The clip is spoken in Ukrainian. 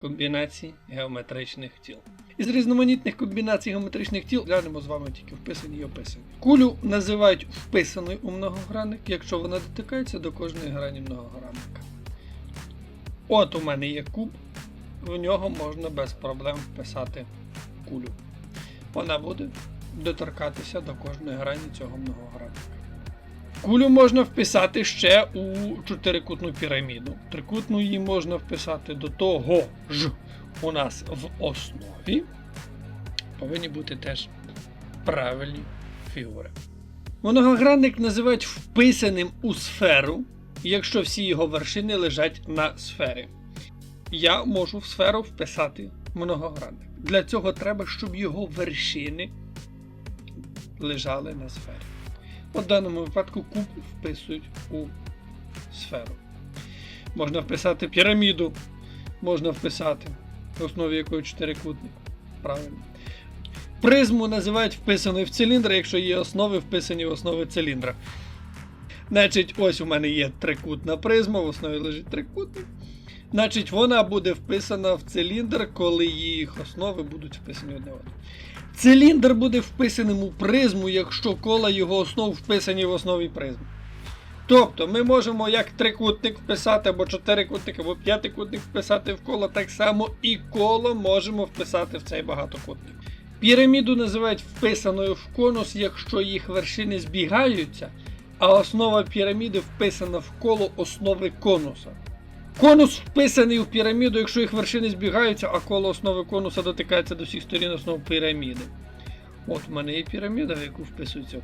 комбінацій геометричних тіл. Із різноманітних комбінацій геометричних тіл глянемо з вами тільки вписані і описані. Кулю називають вписаною у многогранник, якщо вона дотикається до кожної грані многогранника. От у мене є куб, в нього можна без проблем вписати кулю. Вона буде доторкатися до кожної грані цього многогранника. Кулю можна вписати ще у чотирикутну піраміду. Трикутну її можна вписати до того ж у нас в основі. Повинні бути теж правильні фігури. Многогранник називають вписаним у сферу, якщо всі його вершини лежать на сфері. Я можу в сферу вписати многогранник. Для цього треба, щоб його вершини лежали на сфері. У даному випадку куб вписують у сферу. Можна вписати піраміду, можна вписати, в основі якої чотирикутник. Правильно. Призму називають вписаною в циліндр, якщо є основи вписані в основи циліндра. Значить, ось у мене є трикутна призма, в основі лежить трикутник. Значить, вона буде вписана в циліндр, коли їх основи будуть вписані одне в. Циліндр буде вписаним у призму, якщо кола його основ вписані в основі призми. Тобто ми можемо як трикутник вписати, або чотирикутник, або п'ятикутник вписати в коло, так само і коло можемо вписати в цей багатокутник. Піраміду називають вписаною в конус, якщо їх вершини збігаються, а основа піраміди вписана в коло основи конуса. Конус вписаний у піраміду, якщо їх вершини збігаються, а коло основи конуса дотикається до всіх сторін основ піраміди. От в мене є піраміда, в яку вписується